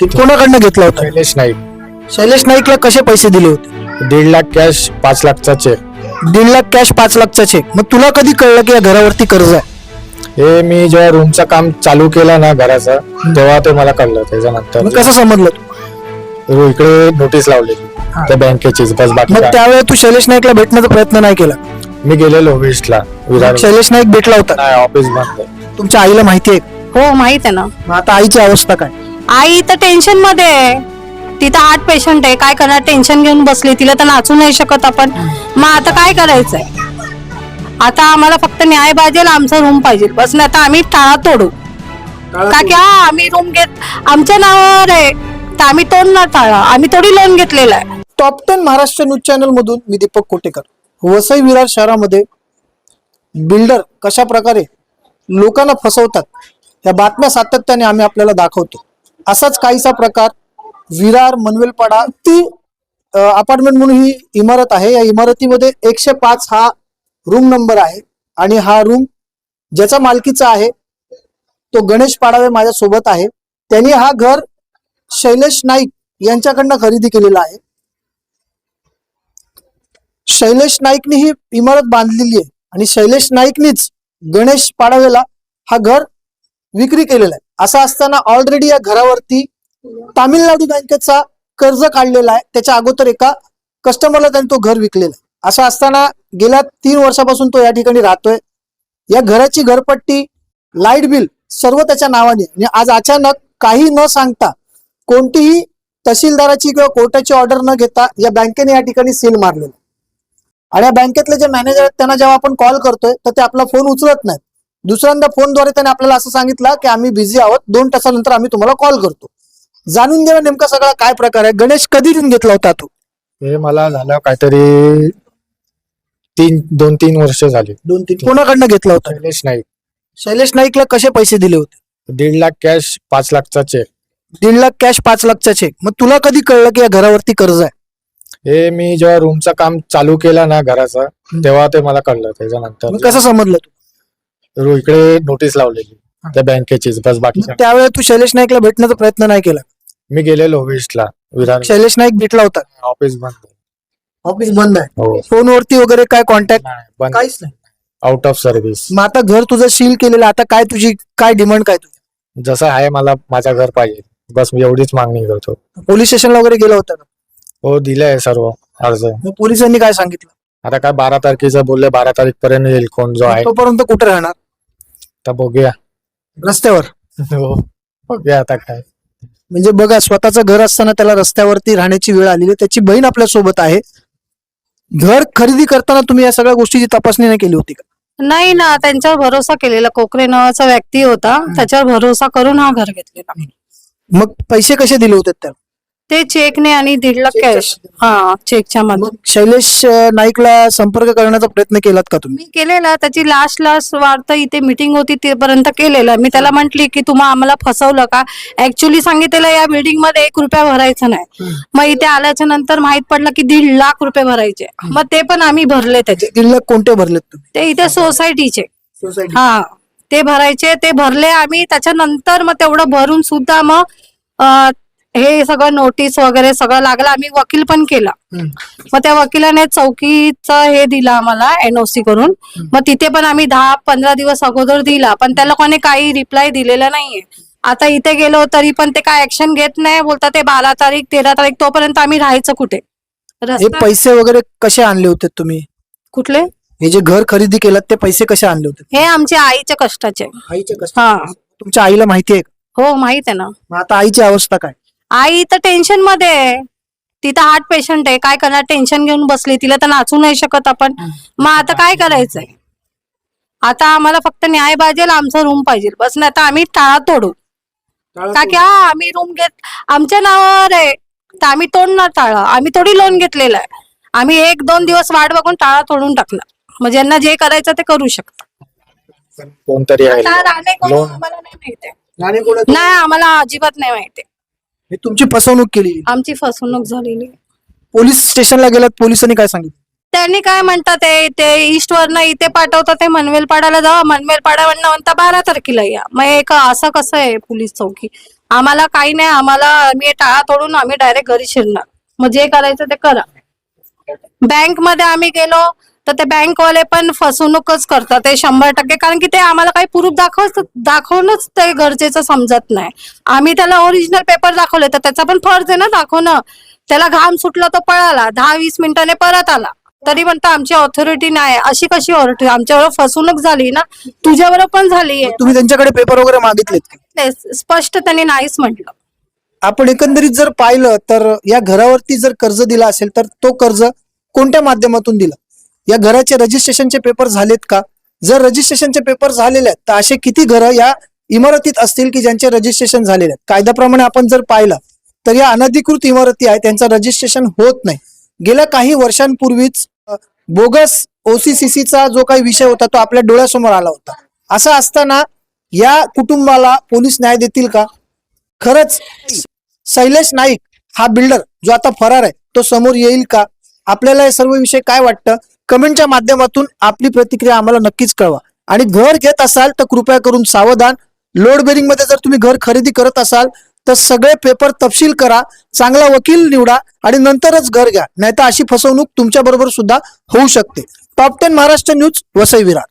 ते कोणाकडनं घेतला होता? शैलेश नाईक. शैलेश नाईकला कसे पैसे दिले होते? दीड लाख कॅश पाच लाखचा चेक दीड लाख कॅश पाच लाखचा चेक मग तुला कधी कळलं की या घरावरती कर्ज आहे? हे मी जेव्हा रूमचं काम चालू केलं ना घराचं तेव्हा ते मला कळलं. त्याच्यानंतर मग कसं समजलं तू? रू- इकडे नोटीस लावलेली त्या बँकेचीच बस बाकी मग काय. त्यावेळेस तू शैलेश नाईकला भेटण्याचा प्रयत्न नाही केला? मी गेलेलो वेस्टला विरार शैलेश नाईक भेटला होता? नाही ऑफिस बंद. आहे. तुमच्या आईला माहिती आहे? हो माहीत आहे ना. मग आता आईची अवस्था काय? आई तर टेन्शनमध्ये आहे. तिथं हार्ट पेशंट आहे. काय करणार? टेन्शन घेऊन बसली. तिला तर नाचू नाही शकत आपण. मग आता काय करायचंय? आता आम्हाला फक्त न्याय पाहिजे आमचा रूम पाहिजे. बस नाही तर आम्ही टाळा तोडू. का की हा आम्ही रूम घेत आमच्या नावावर आहे. तर आम्ही तोडणार टाळा. आम्ही थोडी लोन घेतलेलं आहे. Top ten Maharashtra news channel मधून मी दीपक कोटेकर. वसई विरार शहरामध्ये बिल्डर कशा प्रकारे लोकांना फसवतात या बातम्या सातत्याने आम्ही आपल्याला दाखवतो. असाच काहीसा प्रकार विरार मनवेलपाडा ती अपार्टमेंट म्हणून ही इमारत आहे. या इमारतीमध्ये एकशे पाच हा रूम नंबर आहे आणि हा रूम ज्याचा मालकीचा आहे तो गणेश पाडावे माझ्या सोबत आहे. त्यांनी हा घर शैलेश नाईक यांच्याकडनं खरेदी केलेला आहे. शैलेश नाईकनी ही इमारत बांधलेली आहे आणि शैलेश नाईकनीच गणेश पाडावेला हा घर विक्री केलेला आहे. असं असताना ऑलरेडी या घरावरती तामिळनाडू बँकेचा कर्ज काढलेला आहे. त्याच्या अगोदर एका कस्टमरला त्यांनी तो घर विकलेला आहे. असं असताना गेल्या तीन वर्षापासून तो या ठिकाणी राहतोय. या घराची घरपट्टी लाइट बिल सर्व त्याच्या नावाने आणि आज अचानक काही न सांगता कोणतीही तहसीलदाराची किंवा कोर्टाची ऑर्डर न घेता या बँकेने या ठिकाणी सील मारलेलं आहे. आणि या बँकेतले जे मॅनेजर आहेत त्यांना जेव्हा आपण कॉल करतोय तर ते आपला फोन उचलत नाहीत. दुसऱ्यांदा फोनद्वारे त्याने आपल्याला असं सांगितलं की आम्ही बिझी आहोत. दोन तासानंतर आम्ही तुम्हाला कॉल करतो. जाणून घ्या नेमका सगळा काय प्रकार आहे. गणेश कधी घेऊन घेतला होता तो? हे मला झालं काहीतरी तीन दोन तीन वर्ष झाली. दोन तीन. कोणाकडनं घेतला होता? शैलेश नाईक. शैलेश नाईकला कसे पैसे दिले होते? दीड लाख कॅश पाच लाखचा चेक दीड लाख कॅश पाच लाखचा चेक मग तुला कधी कळलं की या घरावरती कर्ज आहे? हे मी जेव्हा रूमचं काम चालू केलं ना घराचं तेव्हा ते मला कळलं मग त्याच्यानंतर कसं समजलं तू? रू- इकडे नोटीस लावलेली त्या बँकेचीच बस बाकी मग. त्यावेळेस तू शैलेश नाईकला भेटण्याचा प्रयत्न नाही केला? मी गेलेलो वेस्टला विरार शैलेश नाईक भेटला होता? ऑफिस बंद. ऑफिस बंद आहे. हो. फोनवरती वगैरे काय कॉन्टॅक्ट नाही, बंद. काहीच नाही. आउट ऑफ सर्व्हिस मग आता घर तुझं सील केलेलं आहे. आता काय तुझी काय डिमांड काय तुझी? जसं आहे मला माझं घर पाहिजे. बस मी एवढीच मागणी करतो. पोलीस स्टेशनला वगैरे गेला होता का? हो दिलंय सर्व अर्ज. मग पोलिसांनी काय सांगितलं? आता काय बारा तारखेचं बोलले बारा तारीख पर्यंत येईल कोण जो आहे. तोपर्यंत कुठे राहणार? तर बघूया. रस्त्यावर. हो. बघूया आता काय. म्हणजे बघा स्वतःचं घर असताना त्याला रस्त्यावरती राहण्याची वेळ आलेली आहे. त्याची बहीण आपल्यासोबत आहे. घर खरेदी करताना तुम्ही या सगळ्या गोष्टीची तपासणी नाही केली होती का? नाही ना त्यांच्यावर भरोसा केलेला. कोकरे नावाचा व्यक्ती होता. त्याच्यावर भरोसा करून हा घर घेतलेला. मग पैसे कसे दिले होते त्याला? ते चेकने आणि दीड लाख कॅश हा चेकच्या मध्ये शैलेश अं, नाईकला संपर्क करण्याचा प्रयत्न केलात का तुम्ही? मी केलेला. त्याची लास्ट लास्ट वार्ता इथे मीटिंग होती तेपर्यंत केलेला. मी त्याला म्हंटली की तुम्हा आम्हाला फसवलं का? ऍक्च्युली सांगितलेलं या बिल्डिंगमध्ये एक रुपया भरायचा नाही. मग इथे आल्याच्यानंतर माहीत पडलं की दीड लाख रुपये भरायचे. मग ते पण आम्ही भरले त्याचे. दीड लाख कोणते भरलेत तुम्ही? ते इथे सोसायटीचे सोसायटी हा ते भरायचे ते भरले आम्ही. त्याच्यानंतर मग तेवढं भरून सुद्धा मग अं, हे सगळं नोटीस वगैरे सगळं लागलं. आम्ही वकील पण केला. मग त्या वकिलाने चौकीचं हे दिलं आम्हाला एनओसी करून. मग तिथे पण आम्ही दहा पंधरा दिवस अगोदर दिला. पण त्या लोकांनी काही रिप्लाय दिलेला नाहीये. आता इथे गेलो तरी पण ते काय ऍक्शन घेत नाही बोलतात ते बारा तारीख तेरा तारीख तोपर्यंत आम्ही राहायचं कुठे? हे रस्ता पैसे वगैरे कसे आणले होते तुम्ही? कुठले? हे जे घर खरेदी केलं ते पैसे कसे आणले होते? हे आमच्या आईच्या कष्टाचे. आईच्या हा. तुमच्या आईला माहिती आहे का? हो माहीत आहे ना. मग आता आईची अवस्था काय? आई तर टेन्शनमध्ये आहे. तिथं हार्ट पेशंट आहे. काय करणार? टेन्शन घेऊन बसली. तिला तर नाचू नाही शकत आपण. मग आता काय करायचंय? आता आम्हाला फक्त न्याय पाहिजे आमचा रूम पाहिजे. बस नाही तर आम्ही टाळा तोडू. का की हा आम्ही रूम घेत आमच्या नावावर आहे. तर आम्ही तोडणार टाळा. आम्ही थोडी लोन घेतलेलं आहे. आम्ही एक दोन दिवस वाट बघून टाळा तोडून टाकणार. मग ज्यांना जे करायचं ते करू शकतात. कोणतरी आता राणे कोण लोन आम्हाला नाही माहिती. आणि कोणा- नाही आम्हाला अजिबात नाही माहिती. हे तुमची फसवणूक केली. आमची फसवणूक झालेली. पोलीस स्टेशनला गेलात पोलिसांनी काय सांगितलं? त्यांनी काय म्हणतात ते ते ईस्ट वरनं इथे पाठवतात ते मनवेल पाडायला जावा मनवेल पाडावरनं म्हणता बारा तारखेला या. मग एक असं कसं आहे पोलीस चौकी? आम्हाला काही नाही आम्हाला आम्ही टाळा तोडून आम्ही डायरेक्ट घरी शिरणार. मग जे करायचं ते करा. बँकमध्ये आम्ही गेलो तर ते बँकवाले पण फसवणूकच करतात ते शंभर टक्के. कारण की ते आम्हाला काही प्रूफ दाखव दाखवणंच ते गरजेचं समजत नाही. आम्ही त्याला ओरिजिनल पेपर दाखवले तर त्याचा पण फर्ज आहे ना दाखवणं. त्याला घाम सुटला तो पळाला दहा वीस मिनिटाने परत आला. तरी म्हणतो आमची ऑथॉरिटी नाही. अशी कशी ऑथॉरिटी आमच्यावर फसवणूक झाली ना तुझ्याबरोबर पण झाली तुम्ही त्यांच्याकडे पेपर वगैरे मागितलेत? आहे स्पष्ट त्यांनी नाहीच म्हटलं. आपण एकंदरीत जर पाहिलं तर या घरावरती जर कर्ज दिला असेल तर तो कर्ज कोणत्या माध्यमातून दिला? या घराचे रजिस्ट्रेशनचे पेपर झालेत का? जर रजिस्ट्रेशनचे पेपर झालेले आहेत तर असे किती घरं या इमारतीत असतील की ज्यांचे रजिस्ट्रेशन झालेले आहेत? कायद्याप्रमाणे आपण जर पाहिलं तर या अनधिकृत इमारती आहेत त्यांचं रजिस्ट्रेशन होत नाही. गेल्या काही वर्षांपूर्वीच बोगस ओसीसीसीचा जो काही विषय होता तो आपल्या डोळ्यासमोर आला होता. असं असताना या कुटुंबाला पोलीस न्याय देतील का? खरंच शैलेश नाईक हा बिल्डर जो आता फरार आहे तो समोर येईल का? आपल्याला हे सर्व विषय काय वाटतं? कमेंटच्या माध्यमातून आपली प्रतिक्रिया आम्हाला नक्कीच कळवा. आणि घर घेत असाल तर कृपया करून सावधान. लोड बेरिंगमध्ये जर तुम्ही घर खरेदी करत असाल तर सगळे पेपर तपशील करा चांगला वकील निवडा आणि नंतरच घर घ्या. नाहीतर अशी फसवणूक तुमच्या बरोबर सुद्धा होऊ शकते. Top ten Maharashtra news Vasai Virar